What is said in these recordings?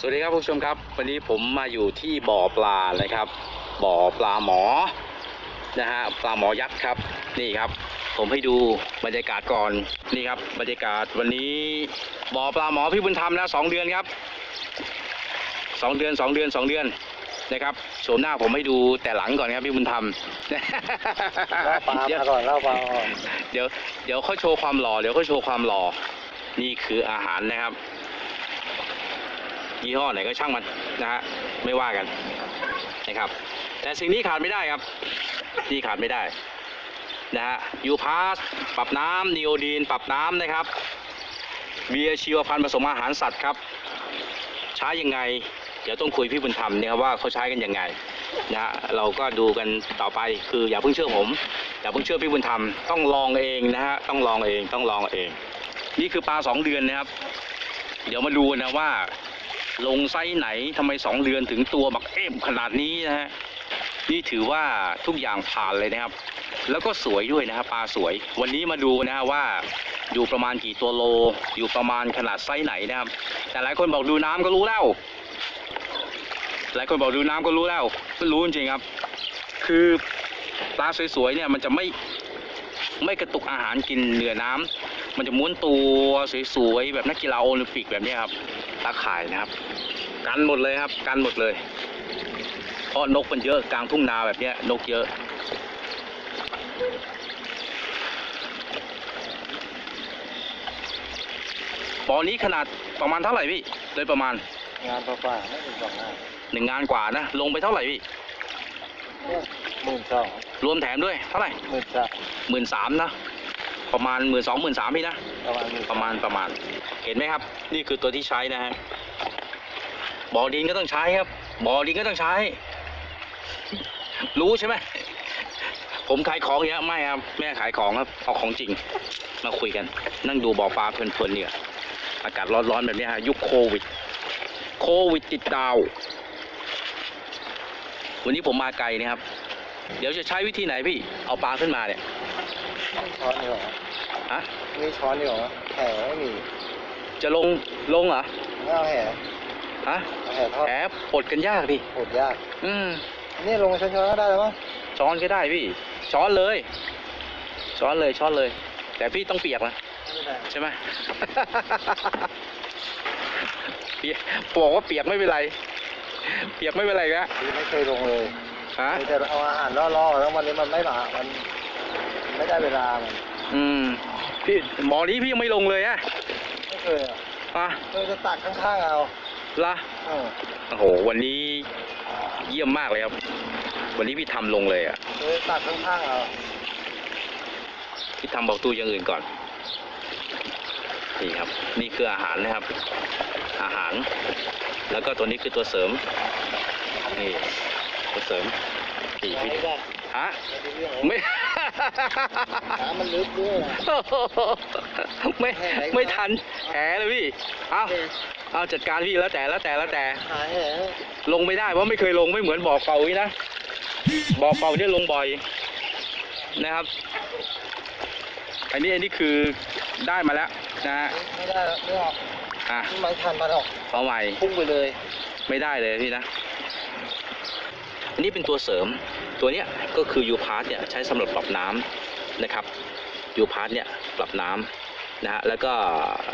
สวัสดีครับผู้ชมครับ วันนี้ผมมาอยู่ที่บ่อปลานะครับ บ่อปลาหมอนะฮะปลาหมอยักษ์ครับนี่ครับ ผมให้ดูบรรยากาศก่อนนี่ครับ บรรยากาศวันนี้บ่อปลาหมอพี่บุญธรรมนะสองเดือนครับสองเดือนสองเดือนสองเดือนนะครับโฉมหน้าผมให้ดูแต่หลังก่อนครับพี่บุญธรรมเล่าปลาเดี๋ยวมาก่อนเล่าปลามาก่อนเดี๋ยวเดี๋ยวเขาโชว์ความหล่อเดี๋ยวเขาโชว์ความหล่อนี่คืออาหารนะครับ ยี่ห้อไหนก็ช่างมันนะฮะไม่ว่ากันนะครับ แต่สิ่งนี้ขาดไม่ได้ครับนี่ขาดไม่ได้นะฮะยูพาสปรับน้ำนีโอดีน ปรับน้ำนะครับเบียร์ชีวพันธ์ผสมอาหารสัตว์ครับ ใช้ยังไง เดี๋ยวต้องคุยพี่บุญธรรมเนี่ยครับว่าเขาใช้กันยังไงนะฮะเราก็ดูกันต่อไปคืออย่าเพิ่งเชื่อผม อย่าเพิ่งเชื่อพี่บุญธรรมต้องลองเองนะฮะต้องลองเองต้องลองเอง นี่คือปลาสองเดือนนะครับ เดี๋ยวมาดูนะว่า ลงไซส์ไหนทำไมสองเดือนถึงตัวบักเอฟขนาดนี้นะฮะนี่ถือว่าทุกอย่างผ่านเลยนะครับ แล้วก็สวยด้วยนะครับปลาสวย วันนี้มาดูนะฮะว่าอยู่ประมาณกี่ตัวโล อยู่ประมาณขนาดไซส์ไหนนะครับ แต่หลายคนบอกดูน้ำก็รู้แล้ว หลายคนบอกดูน้ำก็รู้แล้วก็รู้จริงครับ คือปลาสวยๆเนี่ยมันจะไม่ ไม่กระตุกอาหารกินเหนือน้ำมันจะม้วนตัวสวยๆแบบนักกีฬาโอลิมปิกแบบเนี้ยครับตาข่ายนะครับ กันหมดเลยครับ กันหมดเลย เพราะนกมันเยอะกลางทุ่งนาแบบเนี้ยนกเยอะบ่อนี้ขนาดประมาณเท่าไหร่พี่โดยประมาณ งานปลาปลาไม่ถึงสองงานหนึ่งงานกว่านะ ลงไปเท่าไหร่พี่เนี่ยหมื่นสอง รวมแถมด้วยเท่าไหร่หมื่นสามหมื่นสามนะ ประมาณหมื่นสองหมื่นสามพี่นะ ประมาณหมื่นประมาณประมาณ เห็นไหมครับ นี่คือตัวที่ใช้นะฮะบ่อดินก็ต้องใช้ครับบ่อดินก็ต้องใช้ รู้ใช่ไหมผมขายของเยอะไม่ครับแม่ขายของครับเอาของจริง มาคุยกัน นั่งดูบ่อปลาเพลินๆเนี่ยอากาศร้อนๆแบบเนี้ยฮะยุคโควิด โควิดติดดาว วันนี้ผมมาไกลนะครับ เดี๋ยวจะใช้วิธีไหนพี่ เอาปลาขึ้นมาเนี่ยช้อนอยู่เหรอฮะมีช้อนอยู่เหรอแห่ไม่มีจะลงลงเหรอไม่เอาแห่ฮะเอาแห่ทอดแหมปลดกันยากดิโหดยาก อืมนี่ลงช้อนๆก็ได้แล้วมั้งช้อนก็ได้พี่ ช้อนเลย ช้อนเลยช้อนเลย แต่พี่ต้องเปียกนะไม่ได้ใช่ไหม เปียกบอกว่าเปียกไม่เป็นไร เปียกไม่เป็นไรนะพี่ไม่เคยลงเลย ฮะมีแต่เอาอาหารล่อๆแล้ววันนี้มันไม่มามันมันไม่ได้เวลา มัน อืม พี่หมอนี้พี่ยังไม่ลงเลยอะไม่เคยอะอะเคยจะตักข้างๆเอาละเออโอ้โห วันนี้เยี่ยมมากเลยครับ วันนี้พี่ทำลงเลยอะเคยตักข้างๆเอาพี่ทำบอกตู้อย่างอื่นก่อน นี่ครับ นี่คืออาหารนะครับ อาหาร แล้วก็ตัวนี้คือตัวเสริม นี่ ตัวเสริมนี่ไม่พี่ได้ฮะไม่ได้เรื่องไม่ น้ำมันลึกด้วยนะไม่ไม่ทันแหเลยพี่ เอาเอาจัดการพี่แล้วแต่แล้วแต่แล้วแต่หายแห่ลงไม่ได้เพราะไม่เคยลงไม่เหมือนบ่อเก่านี่นะบ่อเก่าเนี่ยลงบ่อยนะครับ อันนี้อันนี้คือได้มาแล้วนะฮะไม่ได้แล้วไม่ออกอะไม่ทันมันออกเอาใหม่พุ่งไปเลย ไม่ได้เลยพี่นะ อันนี้เป็นตัวเสริม ตัวเนี้ยก็คือยูพาร์ทเนี่ยใช้สำหรับปรับน้ำนะครับยูพาร์ทเนี่ยปรับน้ำนะฮะแล้วก็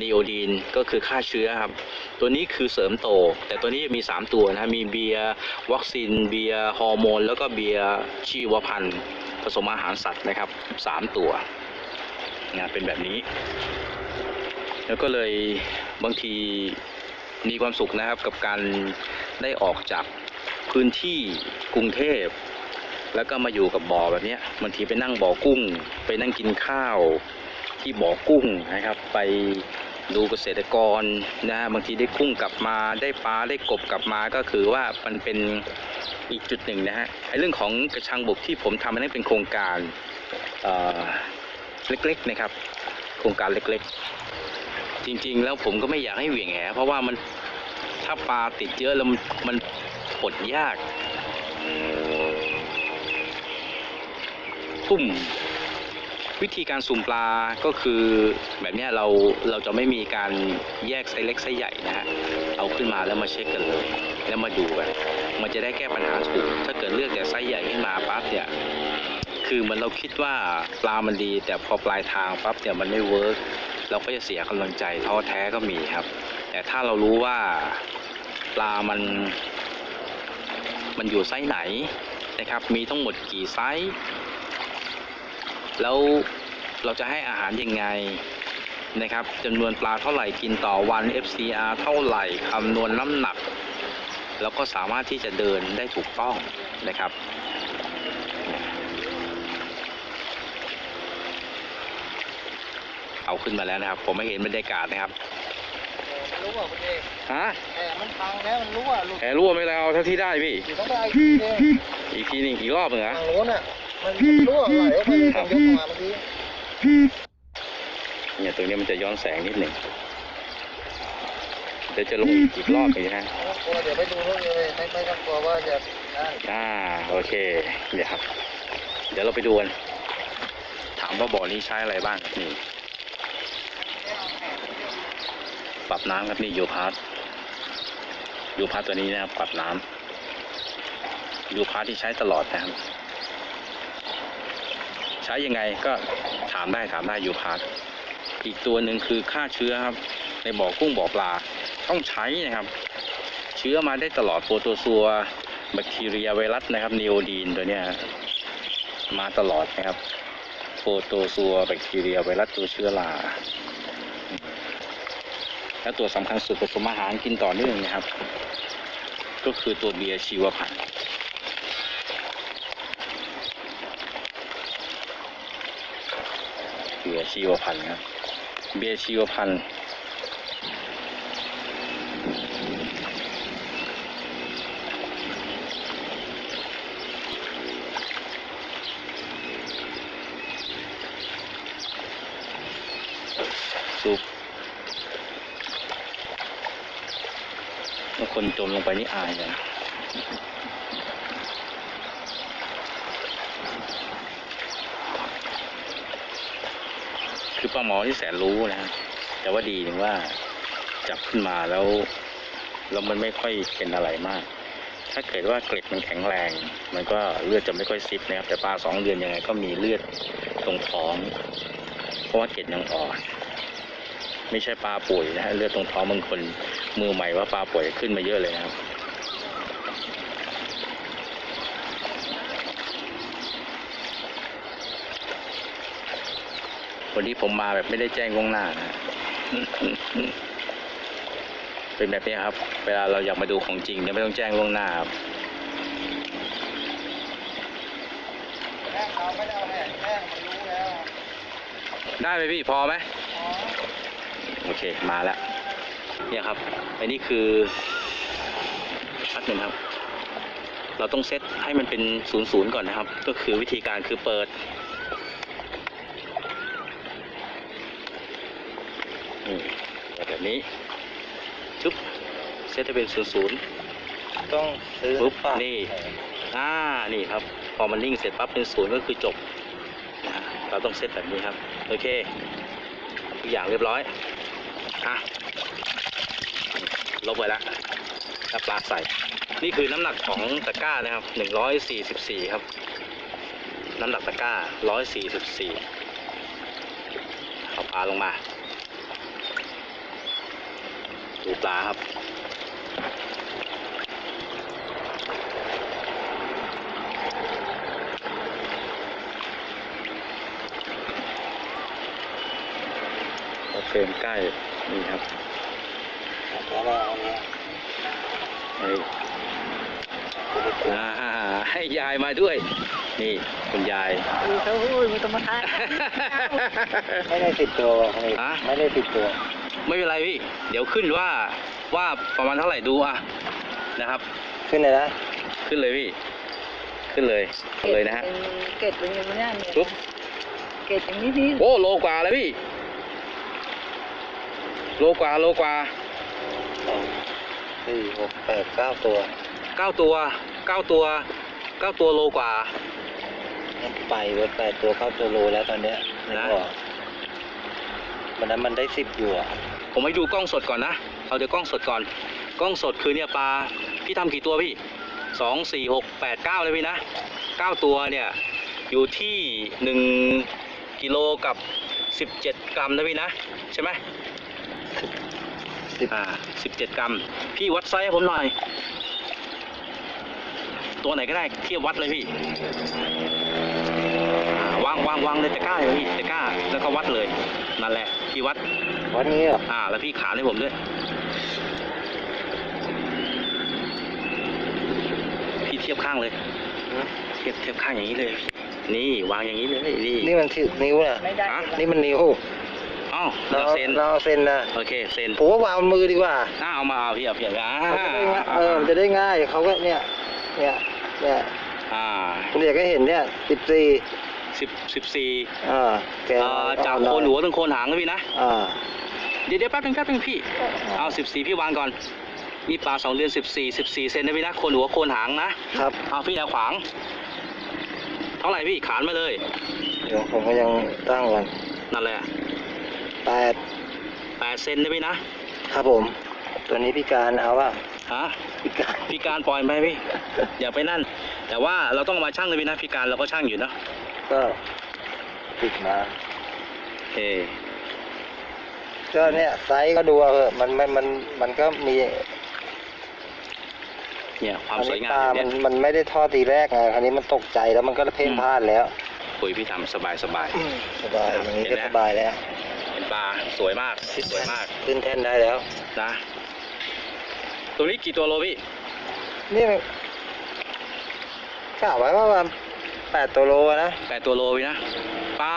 นีโอดีนก็คือฆ่าเชื้อครับ ตัวนี้คือเสริมโต แต่ตัวนี้มี 3 ตัวนะฮะมีเบียร์วัคซีนเบียร์ฮอร์โมน แล้วก็เบียร์ชีวพันธุ์ ผสมอาหารสัตว์นะครับ 3 ตัวนะเป็นแบบนี้ แล้วก็เลยบางทีมีความสุขนะครับกับการได้ออกจาก พื้นที่กรุงเทพ แล้วก็มาอยู่กับบ่อแบบนี้บางทีไปนั่งบ่อกุ้ง ไปนั่งกินข้าว ที่บ่อกุ้งนะครับ ไปดูเกษตรกรนะบางทีได้กุ้งกลับมาได้ปลาได้กบกลับมาก็คือว่ามันเป็นอีกจุดหนึ่งนะฮะไอ้เรื่องของกระชังบกที่ผมทำอันนั้นเป็นโครงการเเล็กๆนะครับ โครงการเล็กๆ จริงๆ แล้วผมก็ไม่อยากให้เหวี่ยงแหเพราะว่ามันถ้าปลาติดเยอะแล้วมัน มันปลดยาก สุ่ม วิธีการสุ่มปลาก็คือแบบนี้เราเราจะไม่มีการแยกไซส์เล็กไซส์ใหญ่นะฮะเอาขึ้นมาแล้วมาเช็คกันเลย แล้วมาดูกันมันจะได้แก้ปัญหาถูกถ้าเกิดเลือกแต่ไซส์ใหญ่ขึ้นมาปั๊บเนี่ยคือเหมันเราคิดว่าปลามันดี แต่พอปลายทางปั๊บเนี่ยมันไม่เวิร์กเราก็จะเสียกำลังใจท้อแท้ก็มีครับ แต่ถ้าเรารู้ว่าปลามัน มันอยู่ไซส์ไหนนะครับ มีทั้งหมดกี่ไซส์แล้วเราจะให้อาหารยังไงนะครับจำนวนปลาเท่าไหร่กินต่อวัน FCR เท่าไหร่คำนวณน้ำหนัก แล้วก็สามารถที่จะเดินได้ถูกต้องนะครับ เอาขึ้นมาแล้วนะครับ ผมไม่เห็นบรรยากาศนะครับ รู้ว่าคุณเองฮะแต่มันพังแล้วมันรู้ว่าหลุดแหรั่วไม่แล้วเท่าที่ได้พี่ อยู่ต้องได้อีกทีเองอีกทีหนึงอีกรอบหนึ่งทานะงโน้นอะ มันรู้ว่าไหลออกไปเลยต้องยกมาเมื่อกี้เนี่ยตรงนี้มันจะย้อนแสงนิดหนึ่งเดี๋ยวจะลงอีกอีกรอบหนึงนะกลัวเดี๋ยวไปดูนู่นเลยไม่ไม่ต้องกลัวว่าจะได้อ่าโอเคเดี๋ยวครับ เดี๋ยวเราไปดูกันถามว่าบ่อนี้ใช้อะไรบ้างครับนี่ ปรับน้ำครับนี่ยูพาร์ทยูพาร์ทตัวนี้นะครับปรับน้ำยูพาร์ทที่ใช้ตลอดนะครับ ใช้ยังไงก็ถามได้ถามได้ยูพาร์ทอีกตัวหนึ่งคือฆ่าเชื้อครับ ในบ่อกุ้งบ่อปลาต้องใช้นะครับ เชื้อมาได้ตลอดโปรโตซัวแบคทีเรียไวรัสนะครับนีโอดีนตัวเนี้ยมาตลอดนะครับโปรโตซัวแบคทีเรียไวรัสตัวเชื้อรา และตัวสำคัญสุดผสมอาหารกินต่อเนื่องนะครับ ก็คือตัวเบียร์ชีวพันธุ์เบียร์ชีวพันธุ์ครับเบียร์ชีวพันธุ์ ซุปแล้วคนจ มลงไปนี่อายเลยนะคือปลาหมอที่แสนรู้นะฮะแต่ว่าดีถึงว่าจับขึ้นมาแล้วแล้วมันไม่ค่อยเป็นอะไรมาก ถ้าเกิดว่าเกล็ดมันแข็งแรง มันก็เลือดจะไม่ค่อยซิบนะครับ แต่ปลาสองเดือนยังไงก็มีเลือดตรงท้อง เพราะว่าเกล็ดยังอ่อน ไม่ใช่ปลาป่วยนะฮะเลือดตรงท้องบางคน มือใหม่ว่าปลาป่วยขึ้นมาเยอะเลยนะครับวันนี้ผมมาแบบไม่ได้แจ้งล่วงหน้านะเป็นแบบนี้ครับ เวลาเราอยากมาดูของจริงเนี่ยไม่ต้องแจ้งล่วงหน้าครับไม่ได้อาแม่แม่มันรู้แล้วได้ไหมพี่พอไหมโอเคมาแล้ว เนี่ยครับอันนี้คือชัดหนึ่งครับ เราต้องเซตให้มันเป็นศูนย์ศูนย์ก่อนนะครับ ก็คือวิธีการคือเปิดนี่เปิดแบบนี้ชุบเซตให้เป็นศูนย์ศูนย์ต้องซื้อปุ๊บฝากนี่อ่านี่ครับ พอมันนิ่งเสร็จปั๊บเป็นศูนย์ก็คือจบนะฮะเราต้องเซตแบบนี้ครับ โอเค ทุกอย่างเรียบร้อยอะ ลบไปแล้วแล้วปลาใส่ นี่คือน้ำหนักของตะกร้านะครับหนึ่งร้อยสี่สิบสี่ครับ น้ำหนักตะกร้าร้อยสี่สิบสี่เอาปลาลงมา ดูปลาครับเฟรมใกล้ นี่ครับ อาละเอาละให้อ่าให้ยายมาด้วย นี่คุณยายดูเขาอุ้ยมันต้องมาทานไม่ได้ติดตัวของอีกฮะ ไม่ได้ติดตัว ไม่เป็นไรพี่ เดี๋ยวขึ้นว่าว่าประมาณเท่าไหร่ดูอะนะครับ ขึ้นเลยนะ ขึ้นเลยพี่ ขึ้นเลยขึ้นเลยนะฮะ เกล็ดเป็นอย่างนี้เนี่ยปุ๊บ เกล็ดอย่างนี้นี่โอ้โลกว่าแล้วพี่ โลกว่าโลกว่า สองสี่หกแปดเก้าตัวเก้าตัวเก้าตัวเก้าตัวโลกว่าไปไปแปดตัวเข้าตัวโลแล้วตอนเนี้ยในนะบ่อวันนั้นมันได้สิบอยู่อะผมให้ดูกล้องสดก่อนนะ เอาเดี๋ยวกล้องสดก่อน กล้องสดคือเนี่ยปลาพี่ทำกี่ตัวพี่สองสี่หกแปดเก้าเลยพี่นะเก้าตัวเนี่ยอยู่ที่หนึ่งกิโลกับสิบเจ็ดกรัมนะพี่นะ ใช่ไหม สิบอ่าสิบเจ็ดกรัม พี่วัดไซส์ให้ผมหน่อย ตัวไหนก็ได้เทียบวัดเลยพี่อ่าวางวางวางเลยตะกร้าเลยพี่ตะกร้าแล้วก็วัดเลยนั่นแหละพี่วัดวันนี้เหรออ่า แล้วพี่ขานให้ผมด้วย พี่เทียบข้างเลยเทียบเทียบข้างอย่างนี้เลย นี่วางอย่างนี้เลยนี่นี่มันที่นิ้วน่ะไม่ได้ฮะนี่มันนิ้ว อ้าวเราเราเซ็นเราเอาเซ็นนะโอเคเซ็นผมว่าวางบนมือดีกว่าอ่าเอามาเอาพี่เอาพี่เอาอ่าเขาจะได้ง่ายเออมันจะได้ง่ายเขาก็เนี่ยเนี่ยเนี่ยอ่าคุณเด็กก็เห็นเนี่ยสิบสี่สิบสิบสี่อ่าแกเอ่อจากโคนหัวถึงโคนหางนะพี่นะอ่าเดี๋ยวเดี๋ยวแป๊บนึงแป๊บนึงพี่เอาสิบสี่พี่วางก่อนนี่ปลาสองเดือนสิบสี่สิบสี่เซนนะพี่นะโคนหัวโคนหางนะครับเอาพี่แนวขวาง เท่าไหร่พี่ขานมาเลย เดี๋ยวผมก็ยังตั้งก่อนนั่นแหละ แปดแปดเซนนะพี่นะ ครับผม ตัวนี้พิการเอาว่าฮะพิการพี่การปล่อยไหมพี่ อย่าไปนั่น แต่ว่าเราต้องเอามาชั่งเลยพี่นะพี่การเราก็ชั่งอยู่นะก็ติดมาโอเคก็เนี่ยไซส์ก็ดูเอาเถอะมันมันมันมันก็มีเนี่ยความอันสวยนี้งาปลามเนี่มัยนมันไม่ได้ทอดทีแรกไงคราวนี้มันตกใจแล้วมันก็เพ่นอืมพลาดแล้ว ปุ๋ยพี่ทำสบายสบาย สบายอย่างนี้เห็ก็นไหมสบายแล้ว เป็นปลาสวยมากสวยมากขึ้นแท่นได้แล้วนะ ตัวนี้กี่ตัวโลพี่นี่มันกะไว้ว่าประมาณแปดตัวโลอะนะแปดตัวโลพี่นะปลา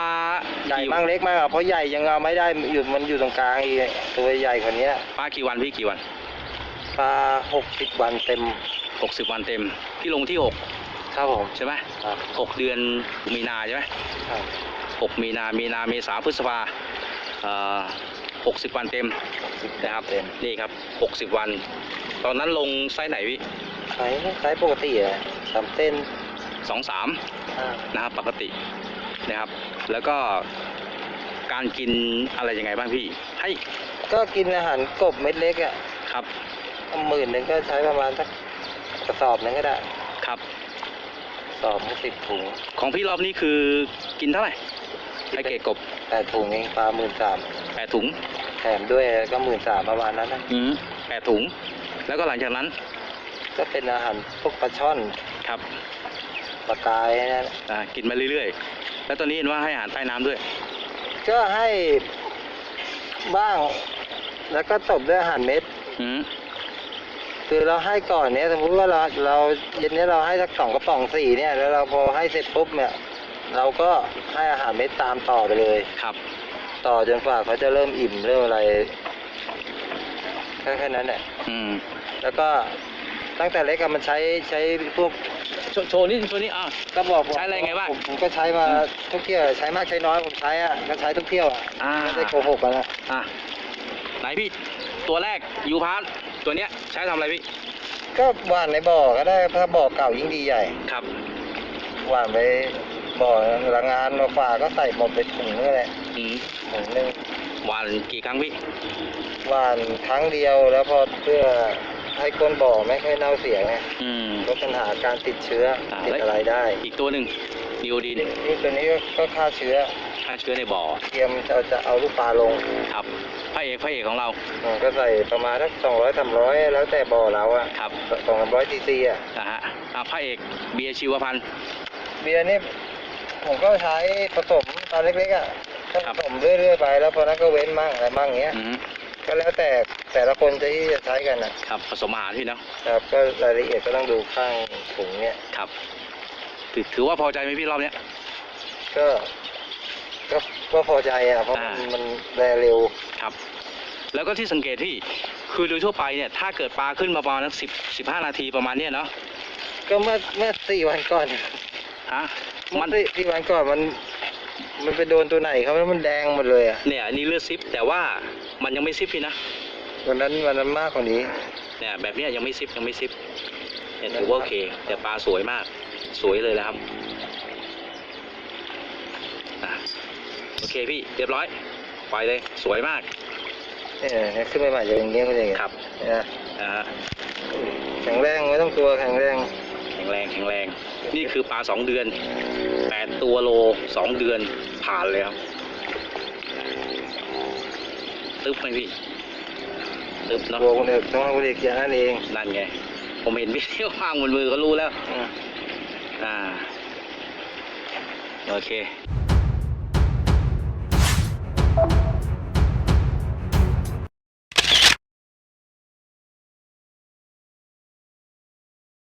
ใหญ่กี่มากเล็กมากอะเพราะใหญ่ยังเอาไม่ได้อยู่มันอยู่ตรงกลางอีกตัวใหญ่กว่านี้ปลากี่วันพี่กี่วันปลาหกสิบวันเต็มหกสิบวันเต็มพี่ลงที่หกครับผมใช่ไหมครับหกเดือนมีนาใช่ไหมครับหกมีนา มีนา เมษาพฤษภาเอ่อ หกสิบวันเต็มนะครับเต็ม นี่ครับหกสิบวัน ตอนนั้นลงไซส์ไหนพี่ไซส์ไซส์ปกติอะสามเส้นสองสามอ่านะครับปกตินะครับ แล้วก็การกินอะไรยังไงบ้างพี่ ให้ ก็กินอาหารกบเม็ดเล็กอะครับหมื่นหนึ่งก็ใช้ประมาณสักกระสอบหนึงก็ได้ ครับสอบสิบถุง ของพี่รอบนี้คือกินเท่าไหร่ ให้เกรดกบแปดถุงเองปลาหมื่นสามแปดถุงแถมด้วยก็หมื่นสามประมาณนั้นนะอืมแปดถุง แล้วก็หลังจากนั้นก็เป็นอาหารพวกปลาช่อนครับปลากายนั่นอ่ากินมาเรื่อยๆ แล้วตอนนี้เห็นว่าให้อาหารใต้น้ำด้วย ก็ให้บ้าง แล้วก็ตบด้วยอาหารเม็ด อืมคือเราให้ก่อนเนี้ยสมมติว่าเราเราเย็นนี้เราให้สักสองกระป๋องสี่เนี่ย แล้วเราพอให้เสร็จปุ๊บเนี่ย เราก็ให้อาหารเม็ดตามต่อไปเลย ครับ ต่อจนกว่าเขาจะเริ่มอิ่มเริ่มอะไรแค่แค่นั้นแหละอืม แล้วก็ตั้งแต่เล็กอะมันใช้ใช้พวกโชว์โชว์นี่โชว์นี่อ่าก็บอกใช้อะไรไงบ้างผมผมก็ใช้มาทุกเที่ยวใช้มากใช้น้อยผมใช้อะก็ใช้ทุกเที่ยวอะอ่า ไม่ได้โกหกกันนะอะไหนพี่ ตัวแรกยูพาร์ทตัวเนี้ยใช้ทำอะไรพี่ก็หว่านในบ่อก็ได้ถ้าบ่อเก่ายิ่งดีใหญ่ครับ หว่านไป บ่อละงานมาฝาก็ใส่หมดไปถุงนึงแหละอืมถุงหนึงหวานกี่ครั้งพี่หว่านครั้งเดียวแล้วพอเพื่อให้ก้นบ่อไม่ค่อยเน่าเสียไงอืม ลดปัญหาการติดเชื้ออ่า ติดแล้วอะไรได้อีกตัวหนึ่งนิโอดีนนี่ตัวนี้ก็ก็ฆ่าเชื้อฆ่าเชื้อในบ่อเตรียมจะจะเอาลูกปลาลงครับพระเอกพระเอกของเราอืมก็ใส่ประมาณสักสองร้อยสามร้อยแล้วแต่บ่อเราอะครับสองสามร้อยซีซีอะนะฮะอะพระเอกเบียร์ชีวพันธ์เบียร์นี่ ผมก็ใช้ผสมตอนเล็กๆอะก็ครัผบสมเรื่อยๆไปแล้วพอนั้นก็เว้นมั่งอะไรมั่งเงี้ยอืมก็แล้วแต่แต่ละคนที่จะใช้กันนะครับผสมอาหารพี่เนาะครับก็รายละเอียดก็ต้องดูข้างถุงเนี้ยครับถือถือว่าพอใจไหมพี่รอบเนี้ย ก็ก็ก็พอใจอะเพราะมันอ่ามั มันแรเร็ว ครับ แล้วก็ที่สังเกตที่คือโดยทั่วไปเนี่ยถ้าเกิดปลาขึ้นมาประมาณสิบสิบห้านาทีประมาณเนี้ยเนาะก็เมื่อเมื่อสี่วันก่อน ฮะเมื่มัอนสี่สี่วันก่อนมัน มันไปโดนตัวไหนเขาแล้วมันแดงหมดเลยอะเนี่ยอันนี้เลือดซิปแต่ว่ามันยังไม่ซิปพี่นะวันนั้นวันนั้นมากกว่านี้ เนี่ยแบบเนี้ยยังไม่ซิปยังไม่ซิปเนี่ยถือว่าโอเค แต่ปลาสวยมาก สวยเลยนะครับอะโอเคพี่เรียบร้อยไปเลยสวยมากเนี่ยขึ้นใหม่ๆจะอย่างเงี้ยก็อย่างเงี้ยครับนะนะฮะแข็งแรงไม่ต้องกลัวแข็งแรงแข็งแรงแข็งแรง นี่คือปลาสองเดือนแปดตัวโลสองเดือนผ่านเลยครับตึ๊บไหมพี่ตึ๊บเนาะกลัวคนอื่นต้องให้คนอื่นอย่างนั้นเองนั่นไง ผมเห็นพี่วางบนมือก็รู้แล้วอืมอ่า โอเค